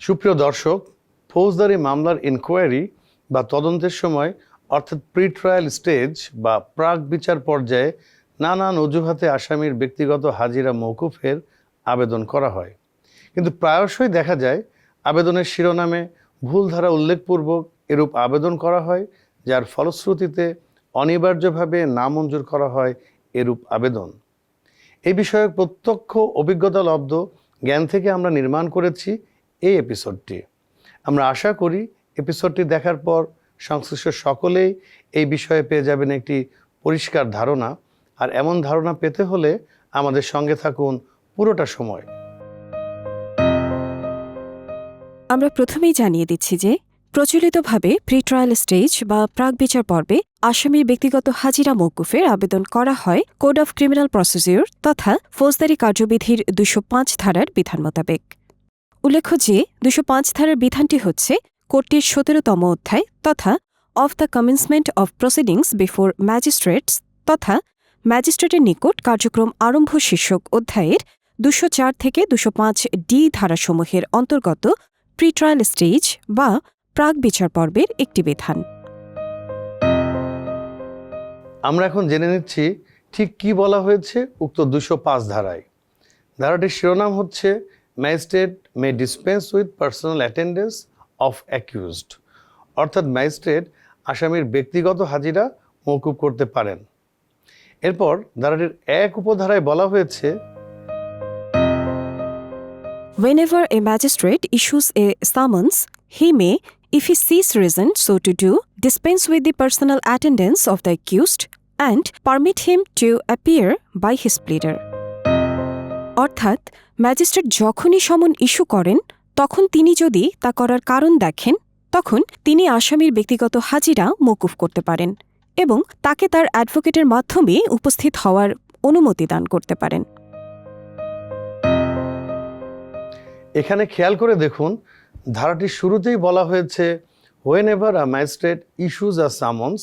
সুপ্রিয় দর্শক, ফৌজদারি মামলার ইনকোয়ারি বা তদন্তের সময়, অর্থাৎ প্রি ট্রায়াল স্টেজ বা প্রাক বিচার পর্যায়ে নানান অজুহাতে আসামির ব্যক্তিগত হাজিরা মৌকুফের আবেদন করা হয়। কিন্তু প্রায়শই দেখা যায়, আবেদনের শিরোনামে ভুল ধারা উল্লেখপূর্বক এরূপ আবেদন করা হয়, যার ফলশ্রুতিতে অনিবার্যভাবে নামঞ্জুর করা হয় এরূপ আবেদন। এ বিষয়ে প্রত্যক্ষ অভিজ্ঞতা লব্ধ জ্ঞান থেকে আমরা নির্মাণ করেছি এই এপিসোডটি আমরা আশা করি এপিসোডটি দেখার পর সংশ্লিষ্ট সকলেই এই বিষয়ে পেয়ে যাবেন একটি পরিষ্কার ধারণা। আর এমন ধারণা পেতে হলে আমাদের সঙ্গে থাকুন পুরোটা সময়। আমরা প্রথমেই জানিয়ে দিচ্ছি যে, প্রচলিতভাবে প্রি ট্রায়াল স্টেজ বা প্রাক বিচার পর্বে আসামির ব্যক্তিগত হাজিরা মৌকুফের আবেদন করা হয় কোড অফ ক্রিমিনাল প্রসিডিউর তথা ফৌজদারি কার্যবিধির দুশো পাঁচ ধারার বিধান মোতাবেক। উল্লেখ্য যে দুশো পাঁচ ধারার বিধানটি হচ্ছে কোর্টটির সতেরোতম অধ্যায় তথা of the commencement of proceedings before magistrates তথা ম্যাজিস্ট্রেটের নিকট কার্যক্রম আরম্ভ শীর্ষক অধ্যায়ের দুশো চার থেকে দুশো পাঁচ ডি ধারাসমূহের অন্তর্গত প্রি ট্রায়াল স্টেজ বা প্রাক বিচার পর্বের একটি বিধান। আমরা এখন জেনে নিচ্ছি ঠিক কি বলা হয়েছে উক্ত দুশো পাঁচ ধারায়। ধারাটির শিরোনাম হচ্ছে magistrate may dispense with personal attendance of accused অর্থাৎ ম্যাজিস্ট্রেট আসামির ব্যক্তিগত হাজিরা মৌকুব করতে পারেন এরপর ধারাটির এক উপধারায় বলা হয়েছে Whenever a magistrate issues a summons, he may, if he sees reason so to do, dispense with the personal attendance of the accused and permit him to appear by his pleader. অর্থাৎ magistrate যখনই সমন issue করেন, তখন তিনি যদি তা করার কারণ দেখেন, তখন তিনি আসামির ব্যক্তিগত হাজিরা মৌকুফ করতে পারেন এবং তাকে তার অ্যাডভোকেটের মাধ্যমে উপস্থিত হওয়ার অনুমতি দান করতে পারেন। এখানে খেয়াল করে দেখুন ধারাটির শুরুতেই বলা হয়েছে whenever a magistrate issues a summons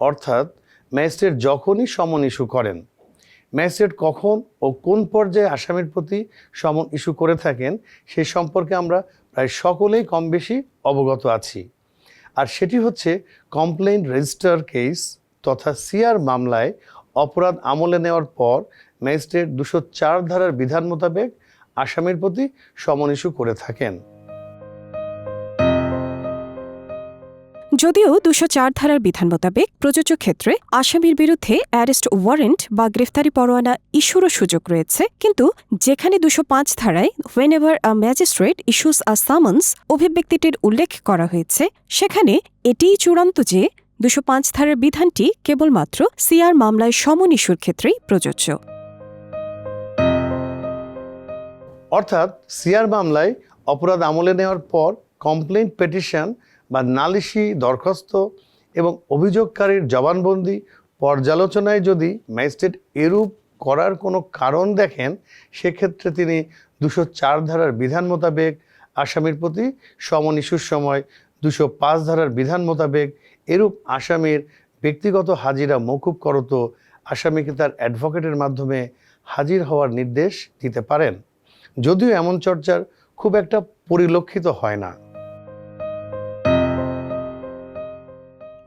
অর্থাৎ ম্যাজিস্ট্রেট যখনই সমন ইস্যু করেন। ম্যাজিস্ট্রেট কখন ও কোন পর্যায়ে আসামির প্রতি সমন ইস্যু করে থাকেন সেই সম্পর্কে আমরা প্রায় সকলেই কম বেশি অবগত আছি। আর সেটি হচ্ছে কমপ্লেইন্ট রেজিস্টার কেস তথা সিআর মামলায় অপরাধ আমলে নেওয়ার পর ম্যাজিস্ট্রেট দুশো চার ধারার বিধান মোতাবেক আসামির প্রতি সমন ইস্যু করে থাকেন। যদিও দুশো চার ধারার বিধান মোতাবেক প্রযোজ্য ক্ষেত্রে আসামির বিরুদ্ধে অ্যারেস্ট ওয়ারেন্ট বা গ্রেফতারি পরোয়ানা ইস্যুরও সুযোগ রয়েছে। কিন্তু যেখানে দুশো পাঁচ ধারায় whenever a magistrate issues a summons অভিব্যক্তিটির উল্লেখ করা হয়েছে, সেখানে এটিই চূড়ান্ত যে দুশো পাঁচ ধারার বিধানটি কেবলমাত্র সিআর মামলায় সমন ইস্যুর ক্ষেত্রেই প্রযোজ্য। অর্থাৎ সিআর মামলায় অপরাধ আমলে নেওয়ার পর কমপ্লেন পেটিশন বা নালিশি, দরখাস্ত এবং অভিযোগকারীর জবানবন্দি পর্যালোচনায় যদি ম্যাজিস্ট্রেট এরূপ করার কোনো কারণ দেখেন, সেক্ষেত্রে তিনি দুশো চার ধারার বিধান মোতাবেক আসামির প্রতি সমন ইস্যুর সময় দুশো পাঁচ ধারার বিধান মোতাবেক এরূপ আসামির ব্যক্তিগত হাজিরা মৌকুব করত আসামিকে তার অ্যাডভোকেটের মাধ্যমে হাজির হওয়ার নির্দেশ দিতে পারেন। যদিও এমন চর্চার খুব একটা পরিলক্ষিত হয় না।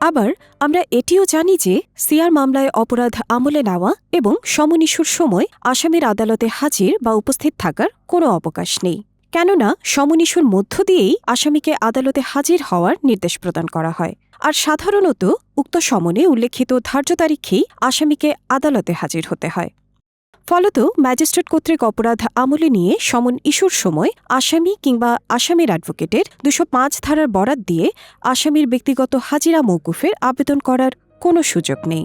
আবার আমরা এটিও জানি যে সিয়ার মামলায় অপরাধ আমলে নেওয়া এবং সমনিশুর সময় আসামির আদালতে হাজির বা উপস্থিত থাকার কোনো অবকাশ নেই। কেননা সমনিশুর মধ্য দিয়েই আসামিকে আদালতে হাজির হওয়ার নির্দেশ প্রদান করা হয়। আর সাধারণত উক্ত সমনে উল্লেখিত ধার্য তারিখেই আসামিকে আদালতে হাজির হতে হয়। ফলত ম্যাজিস্ট্রেট কর্তৃক অপরাধ আমলে নিয়ে সমন ইস্যুর সময় আসামি কিংবা আসামির অ্যাডভোকেটের দুশো পাঁচ ধারার বরাত দিয়ে আসামির ব্যক্তিগত হাজিরা মৌকুফের আবেদন করার কোনো সুযোগ নেই।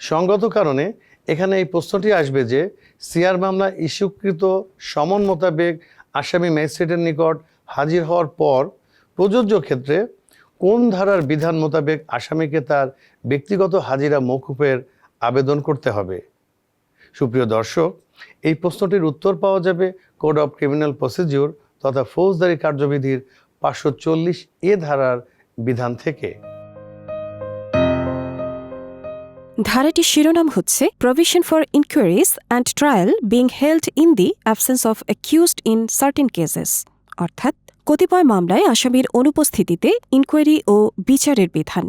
সঙ্গত কারণে এখানে এই প্রশ্নটি আসবে যে সিআর মামলা ইস্যুকৃত সমন মোতাবেক আসামি ম্যাজিস্ট্রেটের নিকট হাজির হওয়ার পর প্রযোজ্য ক্ষেত্রে কোন ধারার বিধান মোতাবেক আসামিকে তার ব্যক্তিগত হাজিরা মৌকুফের আবেদন করতে হবে? সুপ্রিয় দর্শক, এই প্রশ্নটির উত্তর পাওয়া যাবে কোড অফ ক্রিমিনাল প্রসিডিউর তথা ফৌজদারি কার্যবিধির পাঁচশো চল্লিশ এ ধারার বিধান থেকে। ধারাটির শিরোনাম হচ্ছে provision for inquiries and trial being held in the absence of accused in certain cases অর্থাৎ কতিপয় মামলায় আসামির অনুপস্থিতিতে ইনকোয়ারি ও বিচারের বিধান।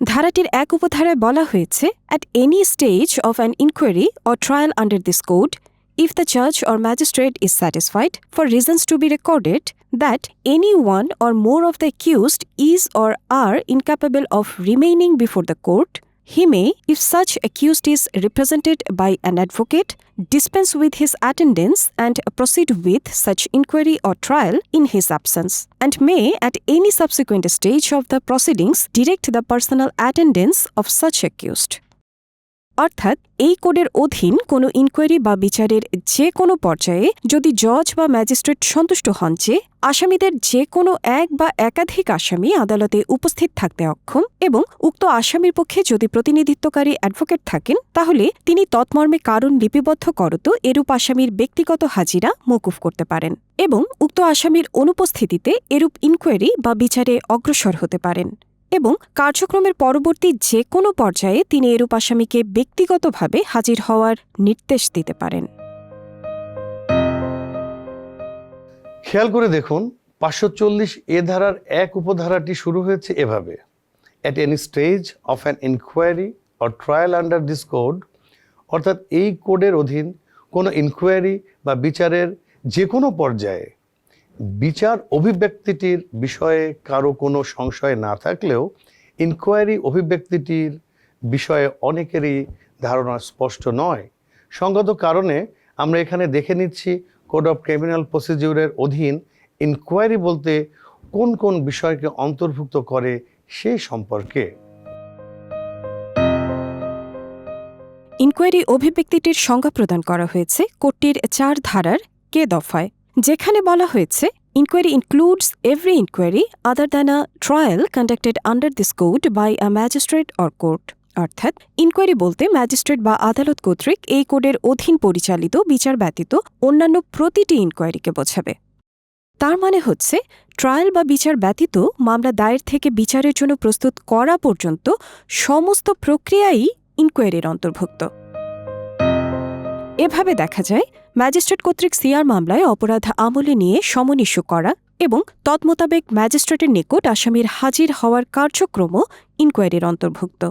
ধারাটির এক উপধারায় বলা হয়েছে at any stage of an inquiry or trial under this code if the church or magistrate is satisfied for reasons to be recorded that any one or more of the accused is or are incapable of remaining before the court he may, if such accused is represented by an advocate, dispense with his attendance and proceed with such inquiry or trial in his absence, and may, at any subsequent stage of the proceedings, direct the personal attendance of such accused. অর্থাৎ এই কোডের অধীন কোনো inquiry বা বিচারের যে কোনো পর্যায়ে যদি জজ বা ম্যাজিস্ট্রেট সন্তুষ্ট হন যে আসামিদের যে কোনো এক বা একাধিক আসামি আদালতে উপস্থিত থাকতে অক্ষম এবং উক্ত আসামির পক্ষে যদি প্রতিনিধিত্বকারী অ্যাডভোকেট থাকেন, তাহলে তিনি তৎমর্মে কারণ লিপিবদ্ধ করত এরূপ আসামির ব্যক্তিগত হাজিরা মকুফ করতে পারেন এবং উক্ত আসামির অনুপস্থিতিতে এরূপ ইনকোয়ারি বা বিচারে অগ্রসর হতে পারেন। এবং কার্যক্রমের পরবর্তী যে কোনো পর্যায়ে তিনি এরূপ আসামিকে ব্যক্তিগতভাবে হাজির হওয়ার নির্দেশ দিতে পারেন। খেয়াল করে দেখুন, পাঁচশো চল্লিশ এ ধারার এক উপধারাটি শুরু হয়েছে এভাবে। At any stage of an inquiry or trial under this code অর্থাৎ এই কোডের অধীন কোনো ইনকোয়ারি বা বিচারের যে কোনো পর্যায়ে বিচার অভিব্যক্তিটির বিষয়ে কারও কোনো সংশয় না থাকলেও ইনকোয়ারি অভিব্যক্তিটির বিষয়ে অনেকেরই ধারণা স্পষ্ট নয়। সঙ্গত কারণে আমরা এখানে দেখে নিচ্ছি কোড অফ ক্রিমিনাল প্রসিডিউরের অধীন ইনকোয়ারি বলতে কোন কোন বিষয়কে অন্তর্ভুক্ত করে সেই সম্পর্কে। ইনকোয়ারি অভিব্যক্তিটির সংজ্ঞা প্রদান করা হয়েছে কোর্টটির চার ধারার কে দফায়। যেখানে বলা হয়েছে inquiry includes every inquiry other than a trial conducted under this code by a magistrate or court অর্থাৎ ইনকোয়ারি বলতে ম্যাজিস্ট্রেট বা আদালত কর্তৃক এই কোডের অধীন পরিচালিত, বিচার ব্যতীত অন্যান্য প্রতিটি ইনকোয়ারিকে বোঝাবে। তার মানে হচ্ছে ট্রায়াল বা বিচার ব্যতীত মামলা দায়ের থেকে বিচারের জন্য প্রস্তুত করা পর্যন্ত সমস্ত প্রক্রিয়াই ইনকোয়ারির অন্তর্ভুক্ত। এভাবে দেখা যায়, ম্যাজিস্ট্রেট কর্তৃক সিআর মামলায় অপরাধ আমলে নিয়ে সমন ইস্যু করা এবং তৎমোতাবেক ম্যাজিস্ট্রেটের নিকট আসামির হাজির হওয়ার কার্যক্রমও ইনকোয়ারির অন্তর্ভুক্ত।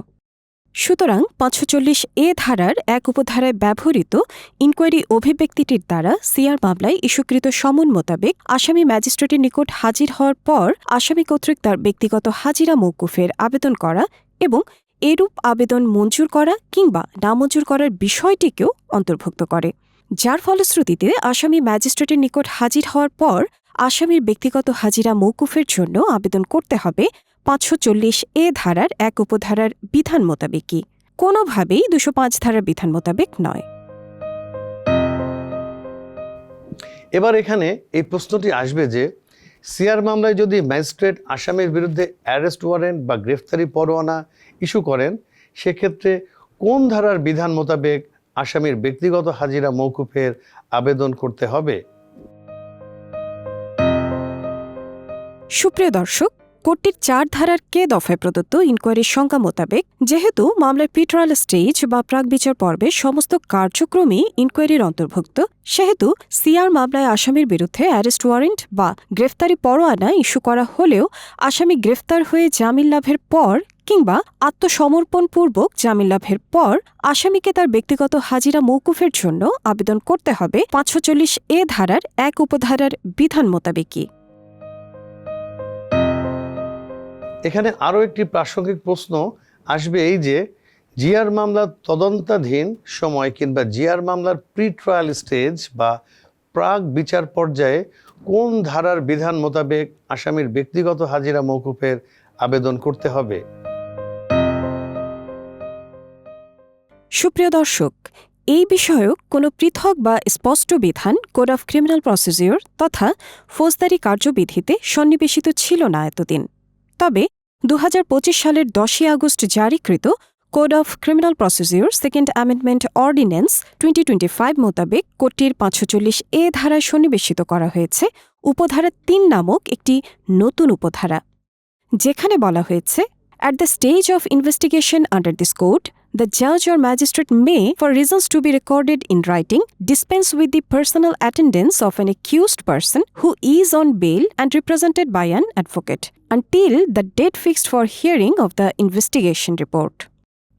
সুতরাং পাঁচশো চল্লিশ এ ধারার এক উপধারায় ব্যবহৃত ইনকোয়ারি অভিব্যক্তিটির দ্বারা সিআর মামলায় ইস্যুকৃত সমন মোতাবেক আসামি ম্যাজিস্ট্রেটের নিকট হাজির হওয়ার পর আসামি কর্তৃক তার ব্যক্তিগত হাজিরা মৌকুফের আবেদন করা এবং এরূপ আবেদন মঞ্জুর করা কিংবা নামঞ্জুর করার বিষয়টিকেও অন্তর্ভুক্ত করে। যার ফলশ্রুতিতে আসামি ম্যাজিস্ট্রেটের নিকট হাজির হওয়ার পর আসামির ব্যক্তিগত হাজিরা মৌকুফের জন্য আবেদন করতে হবে পাঁচশো চল্লিশ এ ধারার এক উপধারার বিধান মোতাবেকই। কোনোভাবেই দুশো পাঁচ ধারার বিধান মোতাবেক নয়। এবার এখানে এই প্রশ্নটি আসবে যে, সিআর মামলায় যদি ম্যাজিস্ট্রেট আসামির বিরুদ্ধে অ্যারেস্ট ওয়ারেন্ট বা গ্রেফতারি পরোয়ানা ইস্যু করেন, সেক্ষেত্রে কোন ধারার বিধান মোতাবেক আসামির ব্যক্তিগত হাজিরা মৌকুফের আবেদন করতে হবে? সুপ্রিয় দর্শক কোর্টটির চার ধারার কে দফায় প্রদত্ত ইনকোয়ারির সংখ্যা মোতাবেক, যেহেতু মামলার প্রিট্রায়াল স্টেজ বা প্রাক বিচার পর্বে সমস্ত কার্যক্রমই ইনকোয়ারির অন্তর্ভুক্ত, সেহেতু সিআর মামলায় আসামির বিরুদ্ধে অ্যারেস্ট ওয়ারেন্ট বা গ্রেফতারি পরোয়ানা ইস্যু করা হলেও আসামি গ্রেফতার হয়ে জামিন লাভের পর কিংবা আত্মসমর্পণপূর্বক জামিন লাভের পর আসামিকে তার ব্যক্তিগত হাজিরা মৌকুফের জন্য আবেদন করতে হবে পাঁচশো চল্লিশ এ ধারার এক উপধারার বিধান মোতাবেকই। এখানে আরও একটি প্রাসঙ্গিক প্রশ্ন আসবে এই যে জিআর মামলার তদন্তাধীন সময় কিংবা জিআর মামলার প্রি ট্রায়াল স্টেজ বা প্রাক বিচার পর্যায়ে কোন ধারার বিধান মোতাবেক আসামির ব্যক্তিগত হাজিরা মৌকুফের আবেদন করতে হবে? সুপ্রিয় দর্শক এই বিষয়ক কোনো পৃথক বা স্পষ্ট বিধান কোড অফ ক্রিমিনাল প্রসিজিওর তথা ফৌজদারি কার্যবিধিতে সন্নিবেশিত ছিল না এতদিন। তবে দু হাজার পঁচিশ সালের দশই August জারিকৃত code of criminal procedure second amendment ordinance twenty twenty five মোতাবেক কোডটির পাঁচশো চল্লিশ এ ধারায় সন্নিবেশিত করা হয়েছে উপধারা তিন নামক একটি নতুন উপধারা। যেখানে বলা হয়েছে At the stage of investigation under this code, the judge or magistrate may, for reasons to be recorded in writing, dispense with the personal attendance of an accused person who is on bail and represented by an advocate until the date fixed for hearing of the investigation report.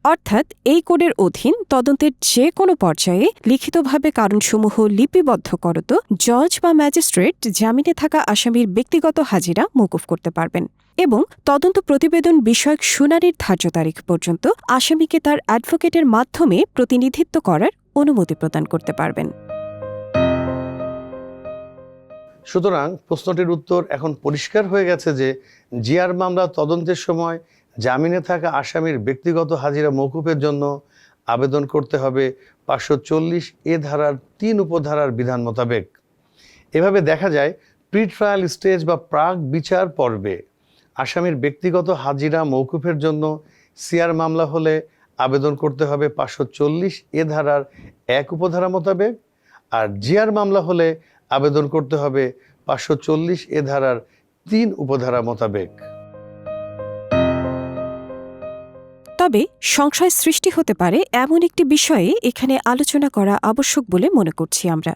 অর্থাৎ এই কোডের অধীন তদন্তের যে কোনো পর্যায়ে লিখিতভাবে কারণসমূহ লিপিবদ্ধ করত জজ বা ম্যাজিস্ট্রেট জামিনে থাকা আসামির ব্যক্তিগত হাজিরা মৌকুফ করতে পারবেন এবং তদন্ত প্রতিবেদন বিষয়ক শুনানির ধার্য তারিখ পর্যন্ত আসামিকে তার অ্যাডভোকেটের মাধ্যমে প্রতিনিধিত্ব করার অনুমতি প্রদান করতে পারবেন। সুতরাং প্রশ্নটির উত্তর এখন পরিষ্কার হয়ে গেছে যে জিয়ার মামলা তদন্তের সময় জামিনে থাকা আসামির ব্যক্তিগত হাজিরা মৌকুফের জন্য আবেদন করতে হবে পাঁচশো চল্লিশ এ ধারার তিন উপধারার বিধান মোতাবেক। এভাবে দেখা যায় প্রি ট্রায়াল স্টেজ বা প্রাক বিচার পর্বে। আসামির ব্যক্তিগত হাজিরা মৌকুফের জন্য সিআর মামলা হলে আবেদন করতে হবে পাঁচশো চল্লিশ এ ধারার এক উপধারা মোতাবেক, আর জিয়ার মামলা হলে আবেদন করতে হবে পাঁচশো চল্লিশ এ ধারার তিন উপধারা মোতাবেক। তবে সংশয় সৃষ্টি হতে পারে এমন একটি বিষয়ে এখানে আলোচনা করা আবশ্যক বলে মনে করছি আমরা।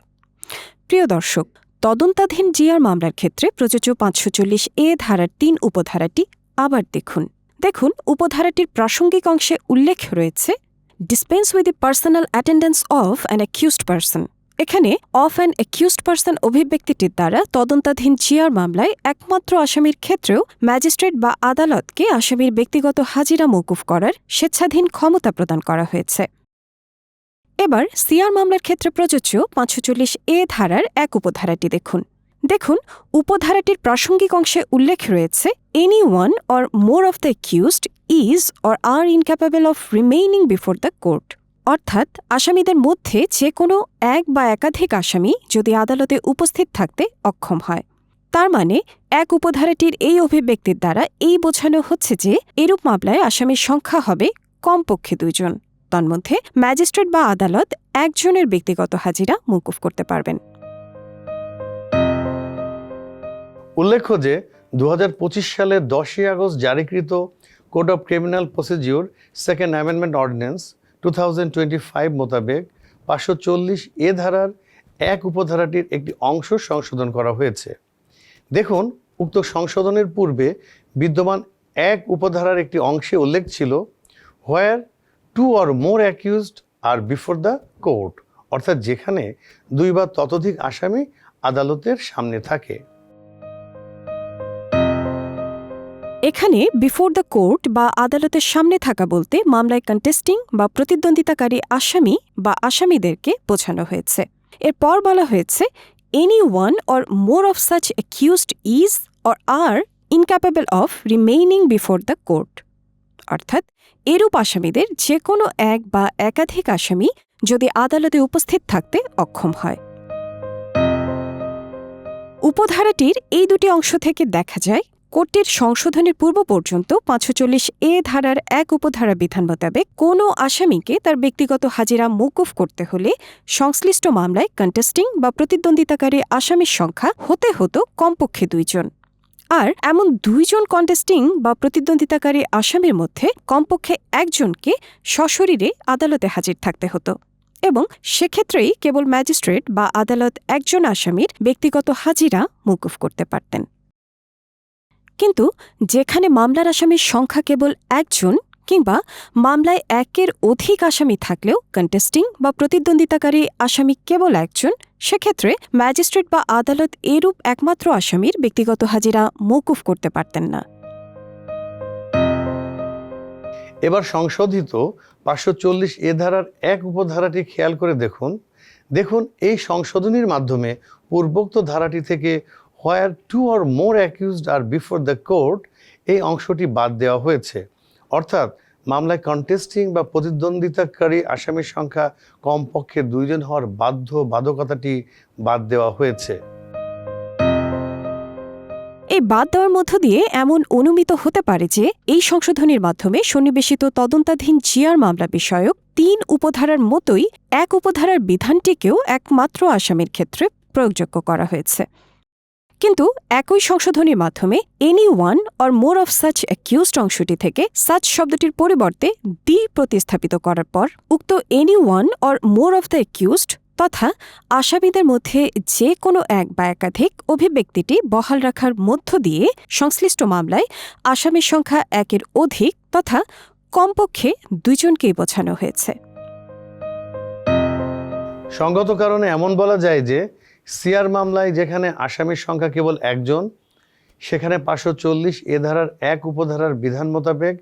প্রিয় দর্শক তদন্তাধীন জিয়ার মামলার ক্ষেত্রে প্রযোজ্য পাঁচশো চল্লিশ এ ধারার তিন উপধারাটি আবার দেখুন। দেখুন, উপধারাটির প্রাসঙ্গিক অংশে উল্লেখ রয়েছে dispense with the personal attendance of an accused person এখানে অফ অ্যান অ্যাকিউজড পার্সন অভিব্যক্তিটির দ্বারা তদন্তাধীন জিয়ার মামলায় একমাত্র আসামির ক্ষেত্রেও ম্যাজিস্ট্রেট বা আদালতকে আসামির ব্যক্তিগত হাজিরা মৌকুফ করার স্বেচ্ছাধীন ক্ষমতা প্রদান করা হয়েছে। এবার সিআর মামলার ক্ষেত্রে প্রযোজ্য পাঁচশো চল্লিশ এ ধারার এক উপধারাটি দেখুন। দেখুন, উপধারাটির প্রাসঙ্গিক অংশে উল্লেখ রয়েছে any one or more of the accused is or are incapable of remaining before the court অর্থাৎ, আসামিদের মধ্যে যে কোনো এক বা একাধিক আসামি যদি আদালতে উপস্থিত থাকতে অক্ষম হয়। তার মানে এক উপধারাটির এই অভিব্যক্তির দ্বারা এই বোঝানো হচ্ছে যে, এরূপ মামলায় আসামির সংখ্যা হবে কমপক্ষে দুইজন। তন্মধ্যে ম্যাজিস্ট্রেট বা আদালত একজনের ব্যক্তিগত হাজিরা মৌকুফ করতে পারবেন। উল্লেখ্য যে দু পঁচিশ সালের দশই August জারিকৃত code of criminal procedure second amendment ordinance two thousand twenty five মোতাবেক পাঁচশো চল্লিশ এ ধারার এক উপধারাটির একটি অংশ সংশোধন করা হয়েছে। দেখুন, উক্ত সংশোধনের পূর্বে বিদ্যমান এক উপধারার একটি অংশে উল্লেখ ছিল where two or more accused are before the court, অর্থাৎ যেখানে দুই বা ততোধিক আসামি আদালতের সামনে থাকে। এখানে বিফোর দ্য কোর্ট বা আদালতের সামনে থাকা বলতে মামলায় কন্টেস্টিং বা প্রতিদ্বন্দ্বিতাকারী আসামি বা আসামিদেরকে বোঝানো হয়েছে। এরপর বলা হয়েছে any one or more of such accused is or are incapable of remaining before the court অর্থাৎ এরূপ আসামিদের যে কোনো এক বা একাধিক আসামি যদি আদালতে উপস্থিত থাকতে অক্ষম হয়। উপধারাটির এই দুটি অংশ থেকে দেখা যায়, কোর্টের সংশোধনের পূর্ব পর্যন্ত পাঁচশো চল্লিশ এ ধারার এক উপধারা বিধান মোতাবেক কোনো আসামিকে তার ব্যক্তিগত হাজিরা মৌকুফ করতে হলে সংশ্লিষ্ট মামলায় কন্টেস্টিং বা প্রতিদ্বন্দ্বিতাকারী আসামির সংখ্যা হতে হতো কমপক্ষে দুইজন। আর এমন দুইজন কন্টেস্টিং বা প্রতিদ্বন্দ্বিতাকারী আসামির মধ্যে কমপক্ষে একজনকে সশরীরে আদালতে হাজির থাকতে হতো এবং সেক্ষেত্রেই কেবল ম্যাজিস্ট্রেট বা আদালত একজন আসামির ব্যক্তিগত হাজিরা মৌকুফ করতে পারতেন। কিন্তু যেখানে মামলার আসামির সংখ্যা কেবল একজন কিংবা মামলায় একের অধিক আসামি থাকলেও কন্টেস্টিং বা প্রতিদ্বন্দ্বিতাকারী আসামি কেবল একজন, সেক্ষেত্রে ম্যাজিস্ট্রেট বা আদালত এরূপ একমাত্র আসামির ব্যক্তিগত হাজিরা মৌকুফ করতে পারতেন না। এবার সংশোধিত পাঁচশো চল্লিশ এ ধারার এক উপধারাটি খেয়াল করে দেখুন। দেখুন, এই সংশোধনীর মাধ্যমে পূর্বোক্ত ধারাটি থেকে where two or more accused are before the court এই অংশটি বাদ দেওয়া হয়েছে। অর্থাৎ মামলায় কন্টেস্টিং বা প্রতিদ্বন্দ্বিতাকারী আসামির সংখ্যা কমপক্ষে দুইজন হওয়ার বাধ্য বাধকতাটি বাদ দেওয়া হয়েছে। এই বাদ দেওয়ার মধ্য দিয়ে এমন অনুমিত হতে পারে যে এই সংশোধনীর মাধ্যমে সন্নিবেশিত তদন্তাধীন জিয়ার মামলা বিষয়ক তিন উপধারার মতোই এক উপধারার বিধানটিকেও একমাত্র আসামির ক্ষেত্রে প্রয়োগযোগ্য করা হয়েছে। কিন্তু একই সংশোধনীর মাধ্যমে any one or more of such accused অংশটি থেকে সাচ শব্দটির পরিবর্তে দি প্রতিস্থাপিত করার পর উক্ত any one or more of the accused তথা আসামিদের মধ্যে যে কোনো এক বা একাধিক অভিব্যক্তিটি বহাল রাখার মধ্য দিয়ে সংশ্লিষ্ট মামলায় আসামির সংখ্যা একের অধিক তথা কমপক্ষে দুজনকেই বোঝানো হয়েছে। সঙ্গত কারণে এমন বলা যায় যে সিআর মামলায় যেখানে আসামির সংখ্যা কেবল একজন, সেখানে পাঁচশো চল্লিশ এ ধারার এক উপধারার বিধান মোতাবেক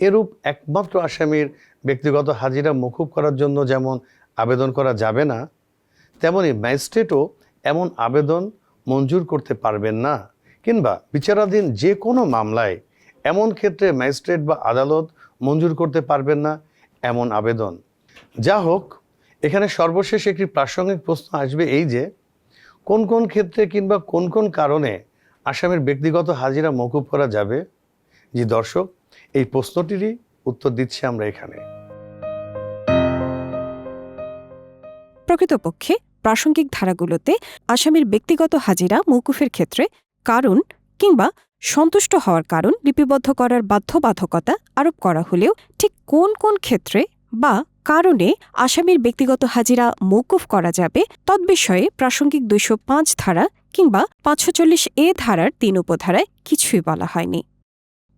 এরূপ একমাত্র আসামির ব্যক্তিগত হাজিরা মকুব করার জন্য যেমন আবেদন করা যাবে না, তেমনি ম্যাজিস্ট্রেটও এমন আবেদন মঞ্জুর করতে পারবেন না। কিংবা বিচারাধীন যে কোনো মামলায় এমন ক্ষেত্রে ম্যাজিস্ট্রেট বা আদালত মঞ্জুর করতে পারবেন না এমন আবেদন। যা হোক এখানে সর্বশেষ একটি প্রাসঙ্গিক প্রশ্ন আসবে এই যে কোন কোন ক্ষেত্রে কিংবা কোন কোন কারণে আসামের ব্যক্তিগত হাজিরা মকুব করা যাবে? জি দর্শক, এই প্রশ্নটিরই উত্তর দিচ্ছি আমরা এখানে। প্রকৃতপক্ষে, প্রাসঙ্গিক ধারাগুলোতে আসামির ব্যক্তিগত হাজিরা মৌকুফের ক্ষেত্রে কারণ কিংবা সন্তুষ্ট হওয়ার কারণ লিপিবদ্ধ করার বাধ্যবাধকতা আরোপ করা হলেও ঠিক কোন কোন ক্ষেত্রে বা কারণে আসামির ব্যক্তিগত হাজিরা মৌকুফ করা যাবে তদ্বিষয়ে প্রাসঙ্গিক দুইশো পাঁচ ধারা কিংবা পাঁচশো চল্লিশ এ ধারার তিন উপধারায় কিছুই বলা হয়নি।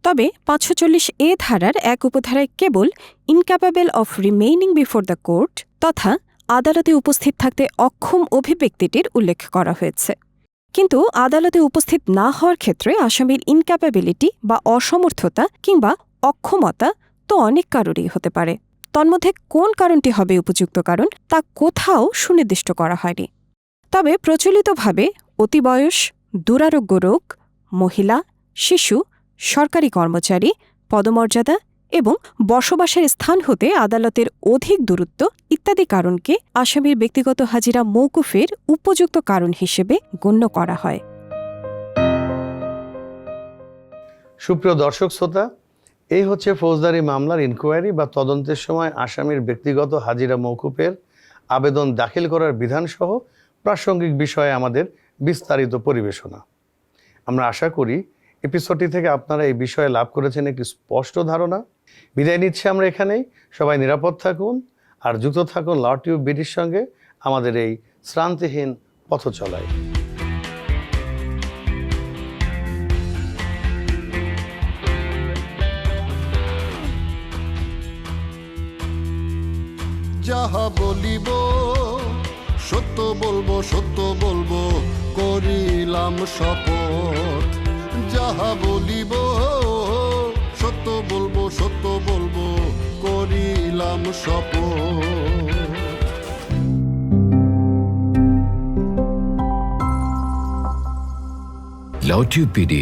তবে পাঁচশো চল্লিশ এ ধারার এক উপধারায় কেবল incapable of remaining before the court তথা আদালতে উপস্থিত থাকতে অক্ষম অভিব্যক্তিটির উল্লেখ করা হয়েছে। কিন্তু আদালতে উপস্থিত না হওয়ার ক্ষেত্রে আসামির ইনক্যাপাবিলিটি বা অসমর্থতা কিংবা অক্ষমতা তো অনেক কারণেই হতে পারে। তন্মধ্যে কোন কারণটি হবে উপযুক্ত কারণ তা কোথাও সুনির্দিষ্ট করা হয়নি। তবে প্রচলিতভাবে অতিবয়স দুরারোগ্য রোগ, মহিলা, শিশু, সরকারি কর্মচারী, পদমর্যাদা এবং বসবাসের স্থান হতে আদালতের অধিক দূরত্ব ইত্যাদি কারণকে আসামির ব্যক্তিগত হাজিরা মৌকুফের উপযুক্ত কারণ হিসেবে গণ্য করা হয়। সুপ্রিয় দর্শক, শ্রোতা এই হচ্ছে ফৌজদারি মামলার ইনকোয়ারি বা তদন্তের সময় আসামির ব্যক্তিগত হাজিরা মৌকুফের আবেদন দাখিল করার বিধানসহ প্রাসঙ্গিক বিষয়ে আমাদের বিস্তারিত পরিবেশনা। আমরা আশা করি এপিসোডটি থেকে আপনারা এই বিষয়ে লাভ করেছেন একটি স্পষ্ট ধারণা। বিদায় নিচ্ছি আমরা এখানেই। সবাই নিরাপদ থাকুন আর যুক্ত থাকুন ল টিউব বিডির সঙ্গে আমাদের এই শ্রান্তিহীন পথ চলায় যাহা বলিব। সত্য বলব সত্য বলব করিলাম শপথ। যাহা বলিব সত্য বলব সত্য বলব করিলাম শপথ। Lautube PD,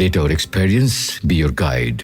let our experience be your guide.